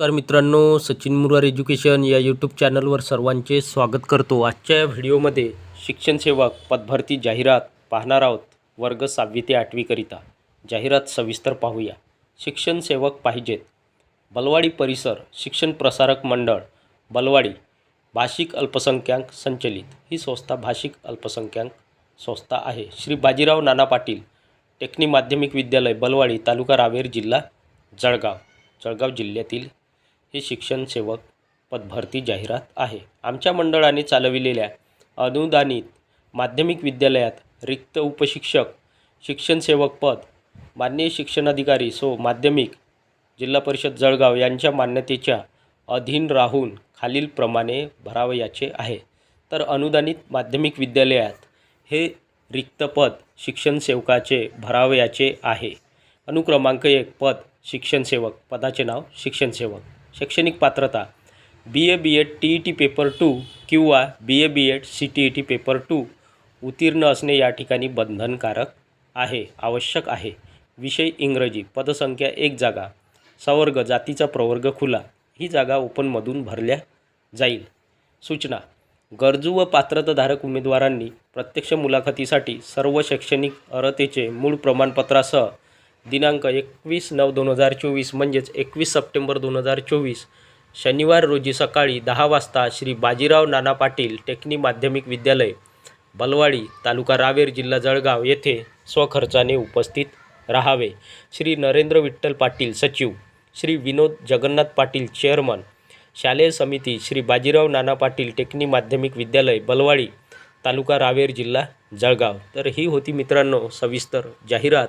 नमस्कार मित्रांनो सचिन मुरार एज्युकेशन या यूट्यूब चॅनलवर सर्वांचे स्वागत करतो. आजच्या या व्हिडिओमध्ये शिक्षण सेवक पदभरती जाहिरात पाहणार आहोत वर्ग सहावी ते आठवीकरिता जाहिरात सविस्तर पाहूया. शिक्षण सेवक पाहिजेत. बलवाडी परिसर शिक्षण प्रसारक मंडळ बलवाडी भाषिक अल्पसंख्याक संचलित. ही संस्था भाषिक अल्पसंख्याक संस्था आहे. श्री बाजीराव नाना पाटील टेक्नी माध्यमिक विद्यालय बलवाडी तालुका रावेर जिल्हा जळगाव. जळगाव जिल्ह्यातील हे शिक्षण सेवक पदभरती जाहिरात आहे. आमच्या मंडळाने चालविलेल्या अनुदानित माध्यमिक विद्यालयात रिक्त उपशिक्षक शिक्षण सेवक पद मान्य शिक्षणाधिकारी सो माध्यमिक जिल्हा परिषद जळगाव यांच्या मान्यतेच्या अधीन राहून खालीलप्रमाणे भरावयाचे आहे. तर अनुदानित माध्यमिक विद्यालयात हे रिक्त पद शिक्षण सेवकाचे भरावयाचे आहे. अनुक्रमांक एक पद शिक्षण सेवक पदाचे नाव शिक्षण सेवक शैक्षणिक पात्रता B A B Ed T E T paper two किंवा B A B Ed C T E T paper two उत्तीर्ण असणे या ठिकाणी बंधनकारक आहे आवश्यक आहे. विषय इंग्रजी पदसंख्या एक जागा सवर्ग जातीचा प्रवर्ग खुला ही जागा ओपनमधून भरल्या जाईल. सूचना गरजू व पात्रताधारक उमेदवारांनी प्रत्यक्ष मुलाखतीसाठी सर्व शैक्षणिक अर्हतेचे मूळ प्रमाणपत्रासह दिनांक एकवीस नऊ दोन हजार चोवीस म्हणजेच एकवीस सप्टेंबर दोन हजार चोवीस. शनिवार रोजी सकाळी दहा वाजता श्री बाजीराव नाना पाटील टेकनी माध्यमिक विद्यालय बलवाडी तालुका रावेर जिल्हा जळगाव येथे स्वखर्चाने उपस्थित राहावे. श्री नरेंद्र विठ्ठल पाटील सचिव श्री विनोद जगन्नाथ पाटील चेअरमन शालेय समिती श्री बाजीराव नाना पाटील टेकनी माध्यमिक विद्यालय बलवाडी तालुका रावेर जिल्हा जळगाव. तर ही होती मित्रांनो सविस्तर जाहिरात.